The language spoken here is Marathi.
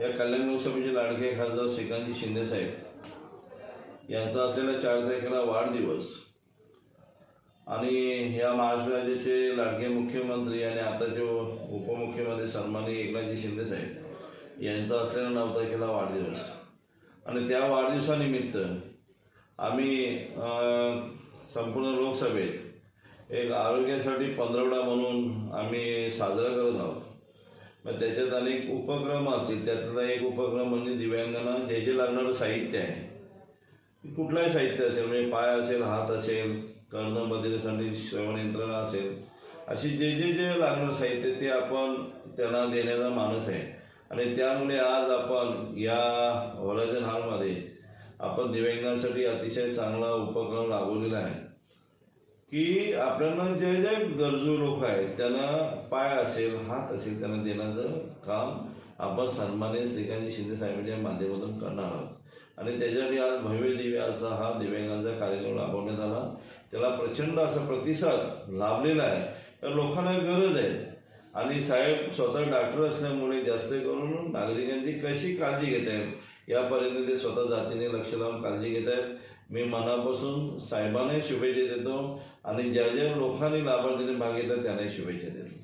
या कल्याण लोकसभेचे लाडके खासदार श्रीकांतजी शिंदे साहेब. यांचा असलेला चार तारखेला वाढदिवस. आणि या महाराष्ट्र राज्याचे लाडके मुख्यमंत्री आणि आताचे उपमुख्यमंत्री सन्माननीय एकनाथजी शिंदे साहेब यांचा असलेला नऊ तारखेला वाढदिवस. आणि त्या वाढदिवसानिमित्त आम्ही संपूर्ण लोकसभेत एक आरोग्यासाठी पंधरवडा म्हणून आम्ही साजरा करत आहोत. मग त्याच्यात अनेक उपक्रम असतील. त्यातला एक उपक्रम म्हणजे दिव्यांगांना जे जे लागणारं साहित्य आहे. कुठलंही साहित्य असेल म्हणजे पाय असेल हात असेल कर्ण श्रवणयंत्रणा श्रवण यंत्रणा असेल अशी जे जे जे लागणार साहित्य ते आपण त्यांना देण्याचा मानस आहे. आणि त्यामुळे आज आपण या होरायझन हॉलमध्ये आपण दिव्यांगांसाठी अतिशय चांगला उपक्रम राबवलेला आहे. की आपल्याला जे जे गरजू लोक आहेत त्यांना पाय असेल हात असेल त्यांना देण्याचं काम आपण सन्मान्य श्रीकांत शिंदे साहेबांच्या माध्यमातून करणार आहोत. आणि त्याच्यासाठी आज भव्य दिव्य असा हा दिव्यांगांचा कार्यक्रम राबवण्यात आला. त्याला प्रचंड असा प्रतिसाद लाभलेला आहे. तर लोकांना गरज आहे. आणि साहेब स्वतः डॉक्टर असल्यामुळे जास्त करून नागरिकांची कशी काळजी घेत आहेत यापर्यंत ते स्वतः जातीने लक्ष लावून काळजी घेत आहेत. मी मनापासून साहेबांनाही शुभेच्छा देतो आणि ज्या ज्या लोकांनी लाभार्थीने भाग घेतला त्यांनाही शुभेच्छा देतो.